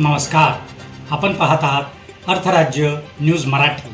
नमस्कार. आपण पाहत आहात अर्थराज्य न्यूज मराठी.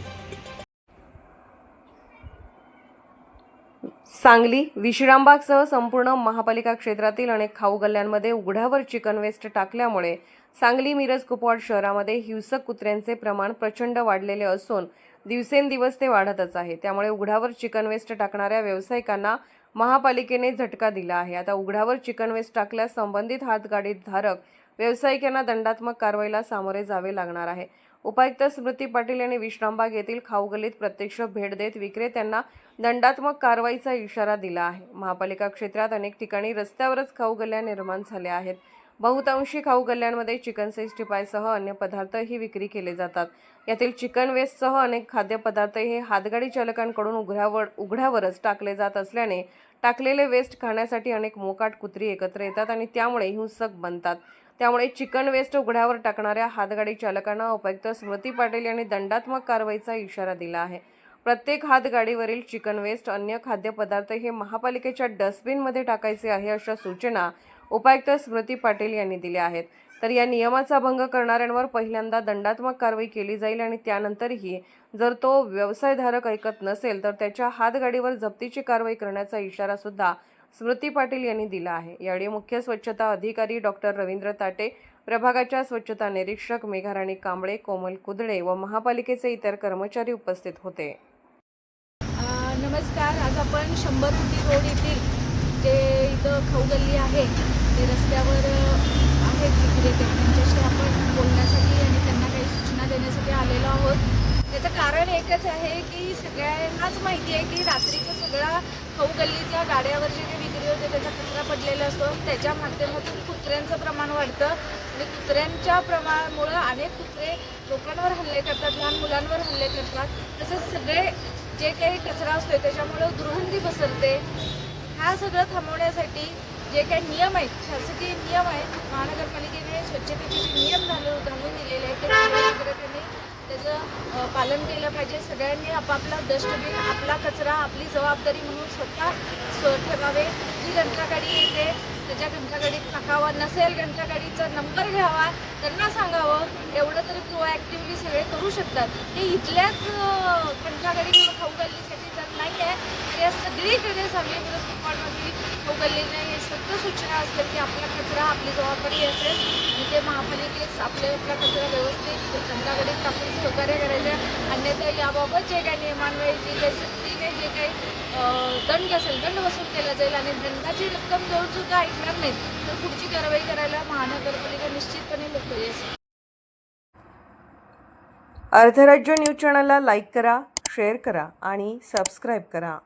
सांगली विश्रामबागसह संपूर्ण महापालिका क्षेत्रातील अनेक खाऊ गल्ल्यांमध्ये उघड्यावर चिकन वेस्ट टाकल्यामुळे सांगली मिरज कुपवाड शहरामध्ये हिंसक कुत्र्यांचे प्रमाण प्रचंड वाढलेले असून दिवसेंदिवस ते वाढतच आहे. त्यामुळे उघड्यावर चिकन वेस्ट टाकणाऱ्या व्यावसायिकांना महापालिकेने झटका दिला आहे. आता उघड्यावर चिकन वेस्ट टाकल्यास संबंधित हातगाडी धारक व्यावसायिकांना दंडात्मक कारवाईला सामोरे जावे लागणार आहे. उपायुक्त स्मृती पाटील यांनी विश्रामबाग येथील खाऊगल्लीत प्रत्यक्ष भेट देत विक्रेत्यांना दंडात्मक कारवाईचा इशारा दिला आहे. महापालिका क्षेत्रात अनेक ठिकाणी रस्त्यावरच खाऊगल्ल्या निर्माण झाल्या आहेत. बहुतांशी खाऊगल्ल्यांमध्ये चिकन सिक्स्टी पायसह अन्य पदार्थही विक्री केले जातात. यातील चिकन वेस्टसह अनेक खाद्यपदार्थ हे हातगाडी चालकांकडून उघड्यावर उघड्यावरच टाकले जात असल्याने टाकलेले वेस्ट खाण्यासाठी अनेक मोकाट कुत्री एकत्र येतात आणि त्यामुळे हिंसक बनतात. त्यामुळे चिकन वेस्ट उघड्यावर टाकणाऱ्या हातगाडी चालकांना उपायुक्त स्मृती पाटील यांनी दंडात्मक कारवाईचा इशारा दिला आहे. प्रत्येक हातगाडीवरील चिकन वेस्ट अन्य खाद्यपदार्थ हे महापालिकेच्या डस्टबिनमध्ये टाकायचे आहे अशा सूचना उपायुक्त स्मृती पाटील यांनी दिल्या आहेत. तर या नियमाचा भंग करणाऱ्यांवर पहिल्यांदा दंडात्मक कारवाई केली जाईल आणि त्यानंतरही जर तो व्यवसायधारक ऐकत नसेल तर त्याच्या हातगाडीवर जप्तीची कारवाई करण्याचा इशारा सुद्धा स्मृती पाटील यांनी दिला आहे. यावेळी मुख्य स्वच्छता अधिकारी डॉक्टर रवींद्र ताटे प्रभागाच्या स्वच्छता निरीक्षक मेघाराणी कांबळे कोमल कुदळे व महापालिकेचे इतर कर्मचारी उपस्थित होते. नमस्कार. आज आपण शंभर कोटी रोड येथील जे इथं खाऊगल्ली आहे ते रस्त्यावर आहेत विक्रेते त्यांच्याशी आपण बोलण्यासाठी आणि त्यांना काही सूचना देण्यासाठी आलेलो आहोत. त्याचं कारण एकच आहे की सगळ्यांनाच माहिती आहे की रात्रीचं सगळा खाऊगल्लीच्या गाड्यावर जे काही विक्री होते त्याचा कचरा पडलेला असतो त्याच्या माध्यमातून कुत्र्यांचं प्रमाण वाढतं. आणि कुत्र्यांच्या प्रमाणामुळं अनेक कुत्रे लोकांवर हल्ले करतात लहान मुलांवर हल्ले करतात. तसंच सगळे जे काही कचरा असतो त्याच्यामुळं दुर्गंधी पसरते. हा सगळं थांबवण्यासाठी जे काही नियम आहेत शासकीय नियम आहेत. महानगरपालिकेने स्वच्छतेचे जे नियम झाले घालून दिलेले आहेत ते सगळ्या विक्रेत्यांनी त्याचं अ, पालन केलं पाहिजे. सगळ्यांनी आपापला डस्टबिन आपला कचरा आपली जबाबदारी म्हणून स्वतः ठेवावे. जी घंटागाडी येते त्याच्या घंटागाडीत टाकावा. नसेल घंटागाडीचा नंबर घ्यावा त्यांना सांगावं. एवढं तरी प्रोॲक्टिव्हली सगळे करू शकतात. हे इथल्याच घंटागाडी खाऊ गल्लीसाठी तर नाही आहे या सगळीकडे सांगली मिरज कुपवाडमधील खाऊ गल्लीने हे सगळं सूचना असतील की आपला कचरा आपली जबाबदारी असेल. आणि ते महापालिकेस आपले आपला कचरा व्यवस्थित घंटागाडीत टाकून सहकार्य करायचं. अन्यथा याबाबत जे काही नियमान्वये जी काही सक्तीने जे काही दंड असेल दंड वसूल केला जाईल आणि दंडाची रक्कम जवळ सुद्धा ऐकणार नाहीत तर पुढची कारवाई करायला महानगरपालिका निश्चितपणे मोकळी असेल. अर्थराज्य न्यूज चॅनलला लाईक करा शेअर करा आणि सबस्क्राईब करा.